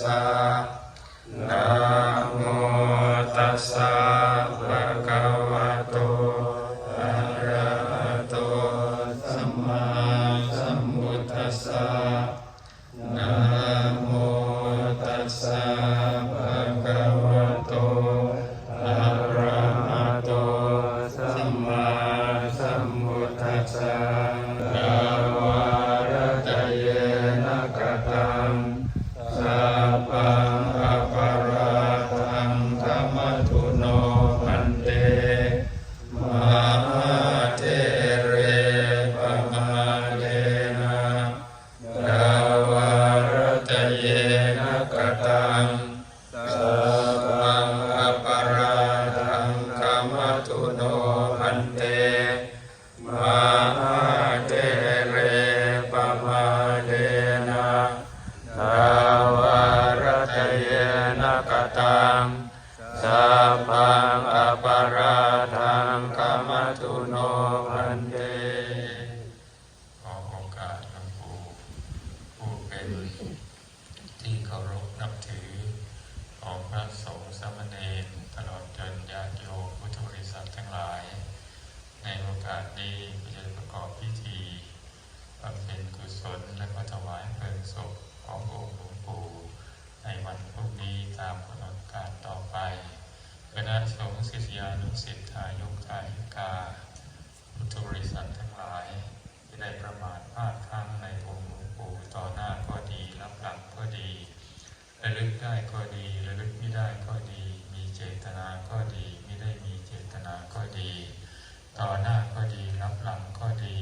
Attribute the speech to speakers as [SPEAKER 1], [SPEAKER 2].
[SPEAKER 1] สะ
[SPEAKER 2] นะ
[SPEAKER 1] โมตัสสะภะคะวะโตอะระหะโตสัมมาสัมพุทธัสสะนะโมตัสสะภะคะวะโตอะระหะโตสัมมาสัมพุทธัสสะ Thank ตัง สัพพังอปาราทังธรรมทุโนพันเตมหาเทเรปมาเลนะดาวารตะเยนะกตัง
[SPEAKER 2] สัพ
[SPEAKER 1] พังอปาราทังกรรมตุโนพันเตมา นกตังสัพพังอปาราทังกามตุโนพันเตขอโอกาสหลวงปู่ผู้เป็นที่เคารพนับถือของพระสงฆ์ ก็ดีระลึกไม่ได้ก็ดี มีเจตนาก็ดี ไม่ได้มีเจตนาก็ดี ต่อหน้าก็ดีรับหลังก็ดี